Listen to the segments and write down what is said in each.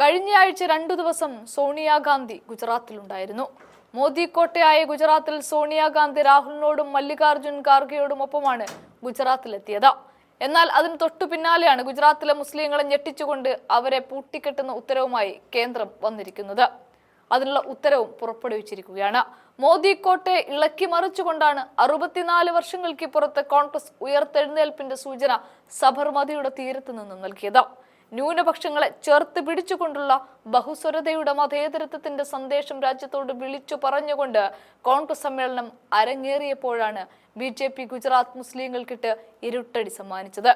കഴിഞ്ഞയാഴ്ച രണ്ടു ദിവസം സോണിയാഗാന്ധി ഗുജറാത്തിലുണ്ടായിരുന്നു. മോദി കോട്ടയായ ഗുജറാത്തിൽ സോണിയാഗാന്ധി രാഹുലിനോടും മല്ലികാർജുൻ ഖാർഗെയോടും ഒപ്പമാണ് ഗുജറാത്തിലെത്തിയത്. എന്നാൽ അതിന് തൊട്ടു പിന്നാലെയാണ് ഗുജറാത്തിലെ മുസ്ലിങ്ങളെ ഞെട്ടിച്ചുകൊണ്ട് അവരെ പൂട്ടിക്കെട്ടുന്ന ഉത്തരവുമായി കേന്ദ്രം വന്നിരിക്കുന്നത്. അതിനുള്ള ഉത്തരവും പുറപ്പെടുവിച്ചിരിക്കുകയാണ്. മോദി കോട്ടയെ ഇളക്കി മറിച്ചുകൊണ്ടാണ് അറുപത്തിനാല് വർഷങ്ങൾക്ക് പുറത്ത് കോൺഗ്രസ് ഉയർത്തെഴുന്നേൽപ്പിന്റെ സൂചന സബർമതിയുടെ തീരത്ത് നിന്നും നൽകിയത്. ന്യൂനപക്ഷങ്ങളെ ചേർത്ത് പിടിച്ചുകൊണ്ടുള്ള ബഹുസ്വരതയുടെ മതേതരത്വത്തിന്റെ സന്ദേശം രാജ്യത്തോട് വിളിച്ചു പറഞ്ഞുകൊണ്ട് കോൺഗ്രസ് സമ്മേളനം അരങ്ങേറിയപ്പോഴാണ് ബി ജെ പി ഗുജറാത്ത് മുസ്ലിങ്ങൾക്കിട്ട് ഇരുട്ടടി സമ്മാനിച്ചത്.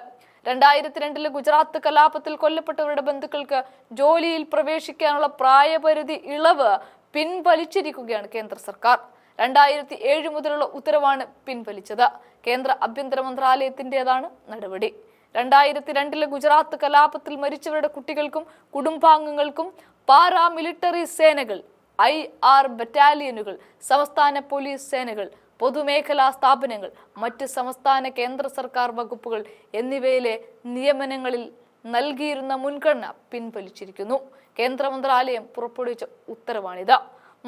രണ്ടായിരത്തി രണ്ടിലെ ഗുജറാത്ത് കലാപത്തിൽ കൊല്ലപ്പെട്ടവരുടെ ബന്ധുക്കൾക്ക് ജോലിയിൽ പ്രവേശിക്കാനുള്ള പ്രായപരിധി ഇളവ് പിൻവലിച്ചിരിക്കുകയാണ് കേന്ദ്ര സർക്കാർ. രണ്ടായിരത്തി ഏഴ് മുതലുള്ള ഉത്തരവാണ് പിൻവലിച്ചത്. കേന്ദ്ര ആഭ്യന്തര മന്ത്രാലയത്തിന്റെതാണ് നടപടി. രണ്ടായിരത്തി രണ്ടിലെ ഗുജറാത്ത് കലാപത്തിൽ മരിച്ചവരുടെ കുട്ടികൾക്കും കുടുംബാംഗങ്ങൾക്കും പാരാമിലിറ്ററി സേനകൾ ഐ ആർ ബറ്റാലിയനുകൾ സംസ്ഥാന പോലീസ് സേനകൾ പൊതുമേഖലാ സ്ഥാപനങ്ങൾ മറ്റ് സംസ്ഥാന കേന്ദ്ര സർക്കാർ വകുപ്പുകൾ എന്നിവയിലെ നിയമനങ്ങളിൽ നൽകിയിരുന്ന മുൻഗണന പിൻവലിച്ചിരിക്കുന്നു. കേന്ദ്ര മന്ത്രാലയം പുറപ്പെടുവിച്ച ഉത്തരവാണിത്.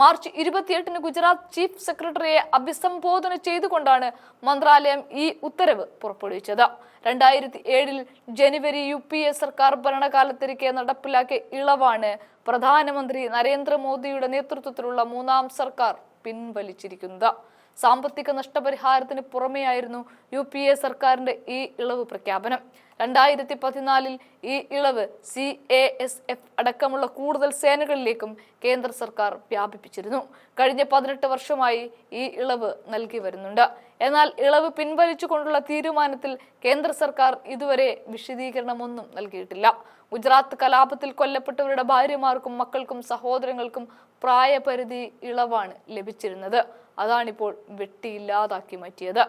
മാർച്ച് ഇരുപത്തിയെട്ടിന് ഗുജറാത്ത് ചീഫ് സെക്രട്ടറിയെ അഭിസംബോധന ചെയ്തുകൊണ്ടാണ് മന്ത്രാലയം ഈ ഉത്തരവ് പുറപ്പെടുവിച്ചത്. രണ്ടായിരത്തി ഏഴിൽ ജനുവരി യു പി എ സർക്കാർ ഭരണകാലത്തിരിക്കെ നടപ്പിലാക്കിയ ഇളവാണ് പ്രധാനമന്ത്രി നരേന്ദ്രമോദിയുടെ നേതൃത്വത്തിലുള്ള മൂന്നാം സർക്കാർ പിൻവലിച്ചിരിക്കുന്നത്. സാമ്പത്തിക നഷ്ടപരിഹാരത്തിന് പുറമെയായിരുന്നു യു പി എ സർക്കാരിന്റെ ഈ ഇളവ് പ്രഖ്യാപനം. രണ്ടായിരത്തി പതിനാലിൽ ഈ ഇളവ് സി എ എസ് എഫ് അടക്കമുള്ള കൂടുതൽ സേനകളിലേക്കും കേന്ദ്ര സർക്കാർ വ്യാപിപ്പിച്ചിരുന്നു. കഴിഞ്ഞ പതിനെട്ട് വർഷമായി ഈ ഇളവ് നൽകി വരുന്നുണ്ട്. എന്നാൽ ഇളവ് പിൻവലിച്ചുകൊണ്ടുള്ള തീരുമാനത്തിൽ കേന്ദ്ര സർക്കാർ ഇതുവരെ വിശദീകരണമൊന്നും നൽകിയിട്ടില്ല. ഗുജറാത്ത് കലാപത്തിൽ കൊല്ലപ്പെട്ടവരുടെ ഭാര്യമാർക്കും മക്കൾക്കും സഹോദരങ്ങൾക്കും പ്രായപരിധി ഇളവാണ് ലഭിച്ചിരുന്നത്. അതാണിപ്പോൾ വെട്ടിയില്ലാതാക്കി മാറ്റിയത്.